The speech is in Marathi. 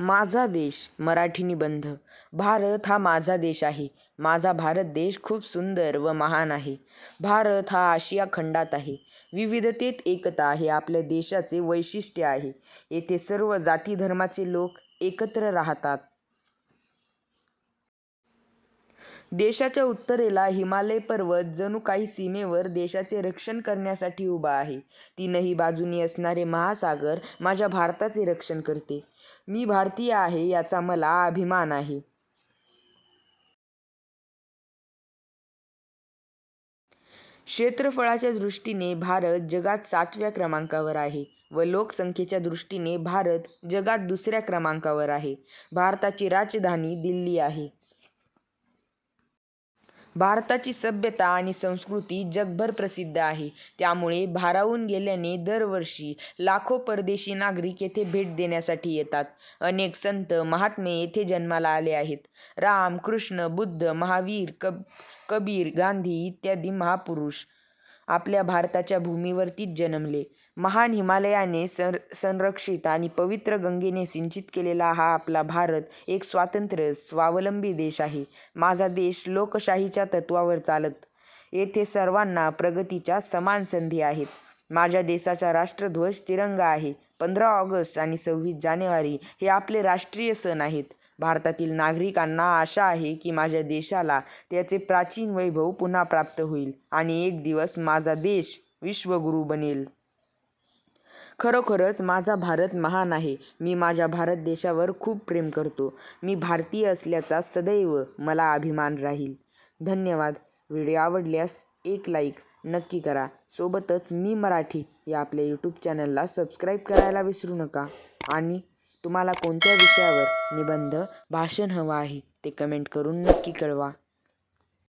माझा देश मराठी निबंध भारत हा माझा देश आहे. माझा भारत देश खूप सुंदर व महान आहे. भारत हा आशिया खंडात आहे. विविधतेत एकता हे आपल्या देशाचे वैशिष्ट्य आहे. येथे सर्व जाती धर्माचे लोक एकत्र राहतात. देशाच्या उत्तरेला हिमालय पर्वत जणू काही सीमेवर देशाचे रक्षण करण्यासाठी उभा आहे. तीनही बाजूनी असणारे महासागर माझ्या भारताचे रक्षण करते. मी भारतीय आहे याचा मला अभिमान आहे. क्षेत्रफळाच्या दृष्टीने भारत जगात सातव्या क्रमांकावर आहे व लोकसंख्येच्या दृष्टीने भारत जगात दुसऱ्या क्रमांकावर आहे. भारताची राजधानी दिल्ली आहे. भारताची सभ्यता आणि संस्कृती जगभर प्रसिद्ध आहे. त्यामुळे भारावून गेल्याने दरवर्षी लाखो परदेशी नागरिक येथे भेट देण्यासाठी येतात. अनेक संत महात्मे येथे जन्माला आले आहेत. राम कृष्ण बुद्ध महावीर कब कबीर गांधी इत्यादी महापुरुष आपल्या भारताच्या भूमीवरतीच जन्मले. महान हिमालयाने सं संरक्षित आणि पवित्र गंगेने सिंचित केलेला हा आपला भारत एक स्वातंत्र्य स्वावलंबी देश आहे. माझा देश लोकशाहीच्या तत्वावर चालत येथे सर्वांना प्रगतीच्या समान संधी आहेत. माझ्या देशाचा राष्ट्रध्वज तिरंगा आहे. पंधरा ऑगस्ट आणि सव्वीस जानेवारी हे आपले राष्ट्रीय सण आहेत. भारतातील नागरिकांना आशा आहे की माझ्या देशाला त्याचे प्राचीन वैभव पुन्हा प्राप्त होईल आणि एक दिवस माझा देश विश्वगुरू बनेल. खरोखरच माझा भारत महान आहे. मी माझ्या भारत देशावर खूप प्रेम करतो. मी भारतीय असल्याचा सदैव मला अभिमान राहील. धन्यवाद. व्हिडिओ आवडल्यास एक लाईक नक्की करा. सोबतच मी मराठी या आपल्या यूट्यूब चॅनलला सबस्क्राईब करायला विसरू नका. आणि तुम्हाला कोणत्या विषयावर निबंध भाषण हवं आहे ते कमेंट करून नक्की कळवा.